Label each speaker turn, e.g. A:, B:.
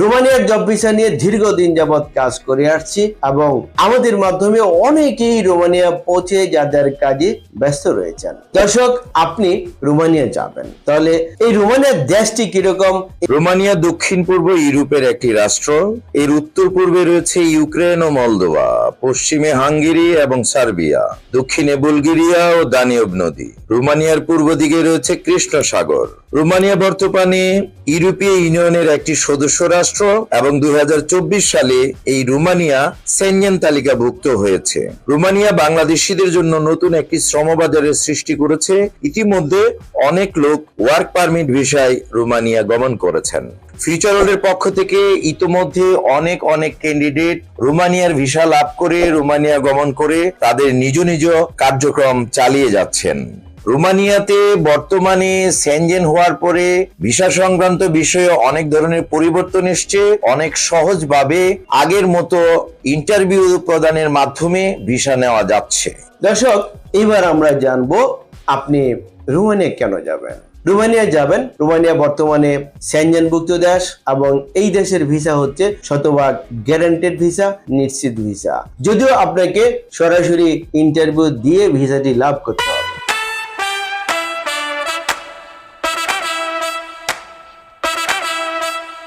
A: রোমানিয়ার job visa নিয়ে দীর্ঘদিন যাবৎ কাজ করে আসছি এবং আমাদের মাধ্যমে অনেকেই রোমানিয়া পৌঁছে যাদের কাজে ব্যস্ত রয়েছেন। দর্শক, আপনি রোমানিয়া যাবেন। তাহলে এই রোমানিয়ার দেশটি কীরকম?
B: রোমানিয়া দক্ষিণ পূর্ব ইউরোপের একটি রাষ্ট্র। এর উত্তর পূর্বে রয়েছে ইউক্রেন ও মলদোভা, পশ্চিমে হাঙ্গেরি এবং সার্বিয়া, দক্ষিণে বুলগেরিয়া ও দানিয়ব নদী। রোমানিয়ার পূর্ব দিকে রয়েছে কৃষ্ণ সাগর রোমানিয়া বর্তমানে ইউরোপীয় ইউনিয়নের একটি সদস্য রাষ্ট্র। এবং দুই সালে এই রোমানিয়া সেনজেন তালিকাভুক্ত হয়েছে। রোমানিয়া বাংলাদেশিদের জন্য নতুন একটি শ্রমবাজারের সৃষ্টি করেছে। ইতিমধ্যে অনেক লোক ওয়ার্ক পারমিট ভিসায় রোমানিয়া গমন করেছেন। ফিউচারের পক্ষ থেকে ইতোমধ্যে অনেক অনেক ক্যান্ডিডেট রোমানিয়ার ভিসা লাভ করে রোমানিয়া গমন করে তাদের নিজ নিজ কার্যক্রম চালিয়ে যাচ্ছেন। রোমানিয়াতে বর্তমানে সেনজেন হওয়ার পরে ভিসা সংক্রান্ত বিষয়ে অনেক ধরনের পরিবর্তন এসছে। অনেক সহজভাবে আগের মতো ইন্টারভিউ প্রদানের মাধ্যমে ভিসা নেওয়া যাচ্ছে।
A: দর্শক, এবার আমরা জানব আপনি রোমানিয়া কেন যাবেন? রোমানিয়া যাবেন, রোমানিয়া বর্তমানে স্যানজনভুক্ত দেশ এবং এই দেশের ভিসা হচ্ছে শতভাগ গ্যারান্টেড ভিসা, নিশ্চিত ভিসা। যদিও আপনাকে সরাসরি ইন্টারভিউ দিয়ে ভিসাটি লাভ করতে হবে।